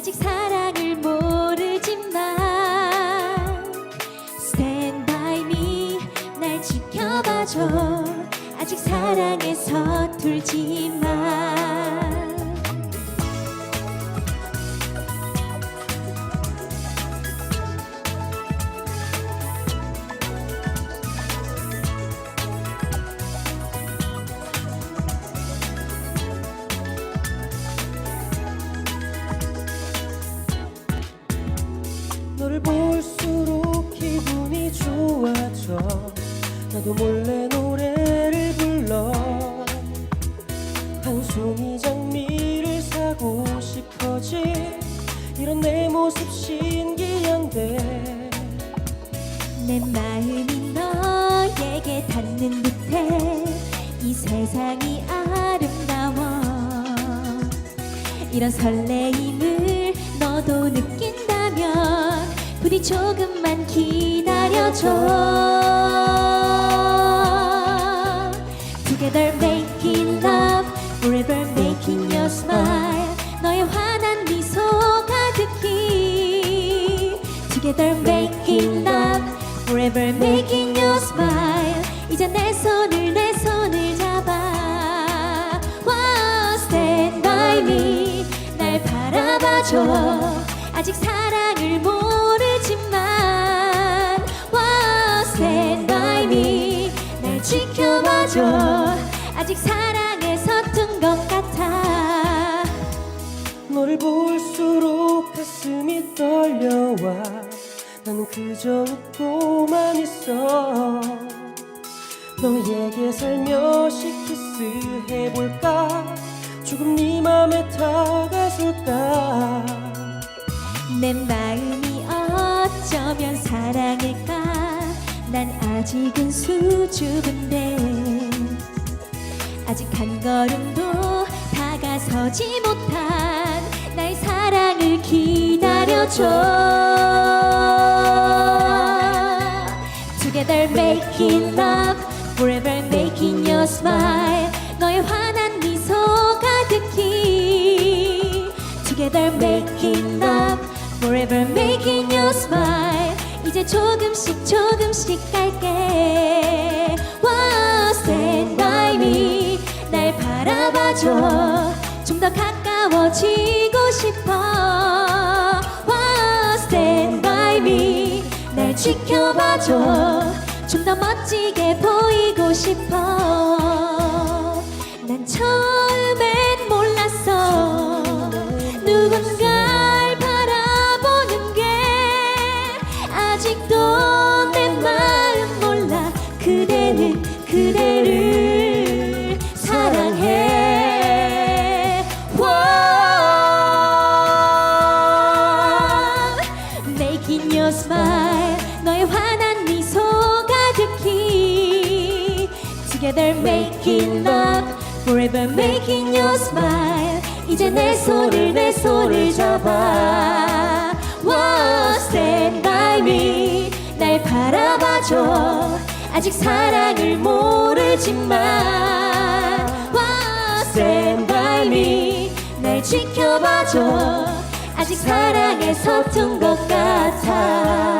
아직 사랑을 모르지만 Stand by me 날 지켜봐줘. 아직 사랑에 서툴지만 너를 볼수록 기분이 좋아져. 나도 몰래 노래를 불러. 한 송이 장미를 사고 싶어지. 이런 내 모습 신기한데. 내 마음이 너에게 닿는 듯해. 이 세상이 아름다워. 이런 설레임을 너도 느낀다면 부디 조금만 기다려줘 Together making love Forever making you smile 너의 환한 미소 가득히 Together making love Forever making you smile 이제 내 손을 내 손을 잡아 wow, Stand by me 날 바라봐줘 아직 사랑을 모 지켜봐줘 아직 사랑에 서툰 것 같아. 너를 볼수록 가슴이 떨려와 나는 그저 웃고만 있어. 너에게 살며시 키스해볼까? 조금 네 맘에 다가설까? 내 마음이 어쩌면 사랑일까? 난 아직은 수줍은데 아직 한 걸음도 다가서지 못한 나의 사랑을 기다려줘 Together making love Forever making you smile 너의 환한 미소 가득히 Together making love Forever making you smile 이제 조금씩 조금씩 갈게 wow, Stand by me 날 바라봐줘. 좀 더 가까워지고 싶어. wow, Stand by me. 날 지켜봐줘. 좀 더 멋지게 보이고 싶어. 난 처음 Together making love Forever making you smile 이제 내 손을 내 손을 잡아 wow, Stand by me 날 바라봐줘 아직 사랑을 모르지만 wow, Stand by me 날 지켜봐줘 아직 사랑에 서툰 것 같아